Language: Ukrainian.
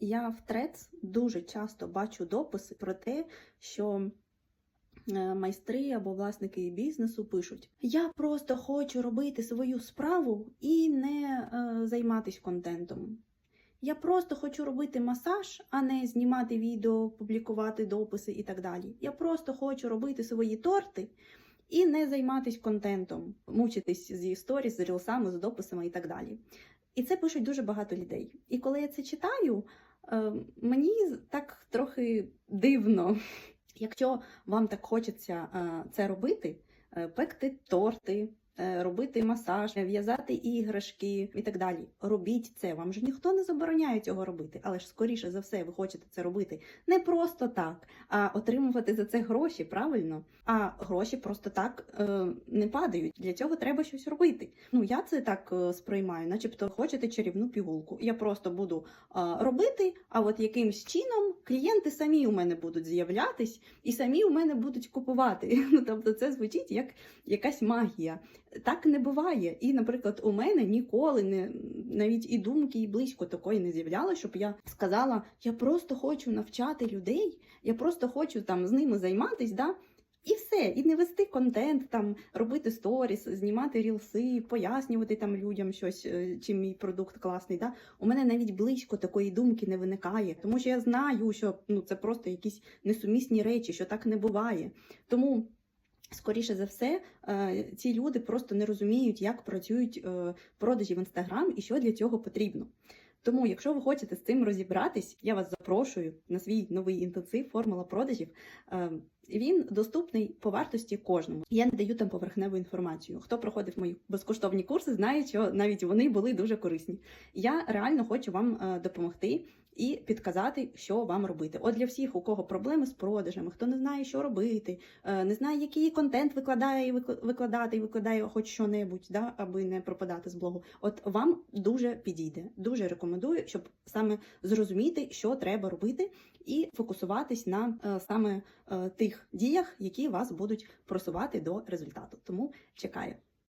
Я в Трец дуже часто бачу дописи про те, що е, майстри або власники бізнесу пишуть: Я просто хочу робити свою справу і не е, займатися контентом. Я просто хочу робити масаж, а не знімати відео, публікувати дописи і так далі. Я просто хочу робити свої торти і не займатися контентом, мучитись зі сторіс, з рілсами, з дописами і так далі. І це пишуть дуже багато людей. І коли я це читаю, мені так трохи дивно. Якщо вам так хочеться е, це робити, е, пекти торти, робити масаж, е, в'язати іграшки і так далі. Робіть це. Вам же ніхто не забороняє цього робити, але ж скоріше за все ви хочете це робити не просто так, а отримувати за це гроші, правильно? А гроші просто так е, не падають. Для цього треба щось робити. Ну я це так е, сприймаю, начебто хочете чарівну пігулку. Я просто буду е, робити, а от якимсь чином клієнти самі у мене будуть з'являтись і самі у мене будуть купувати. Ну тобто, це звучить як якась магія. Так не буває. І, наприклад, у мене ніколи не навіть і думки, і близько такої не з'являлося, щоб я сказала: я просто хочу навчати людей, я просто хочу там з ними займатись, да. І все, і не вести контент, там робити сторіс, знімати рілси, пояснювати там людям щось, е, чим мій продукт класний. Да? У мене навіть близько такої думки не виникає, тому що я знаю, що ну це просто якісь несумісні речі, що так не буває. Тому. Скоріше за все, е, ці люди просто не розуміють, як працюють е, продажі в інстаграм і що для цього потрібно. Тому, якщо ви хочете з цим розібратись, я вас запрошую на свій новий інтенсив формула продажів. Е, Він доступний по вартості кожному. Я не даю там поверхневу інформацію. Хто проходив мої безкоштовні курси, знає, що навіть вони були дуже корисні. Я реально хочу вам допомогти і підказати, що вам робити. От для всіх, у кого проблеми з продажами, хто не знає, що робити, е, не знає, який контент викладає і викладати, і викладає хоч що-небудь, да, аби не пропадати з блогу. От вам дуже підійде. Дуже рекомендую, щоб саме зрозуміти, що треба робити, і фокусуватись на е, саме е, тих діях, які вас будуть просувати до результату. Тому чекаю.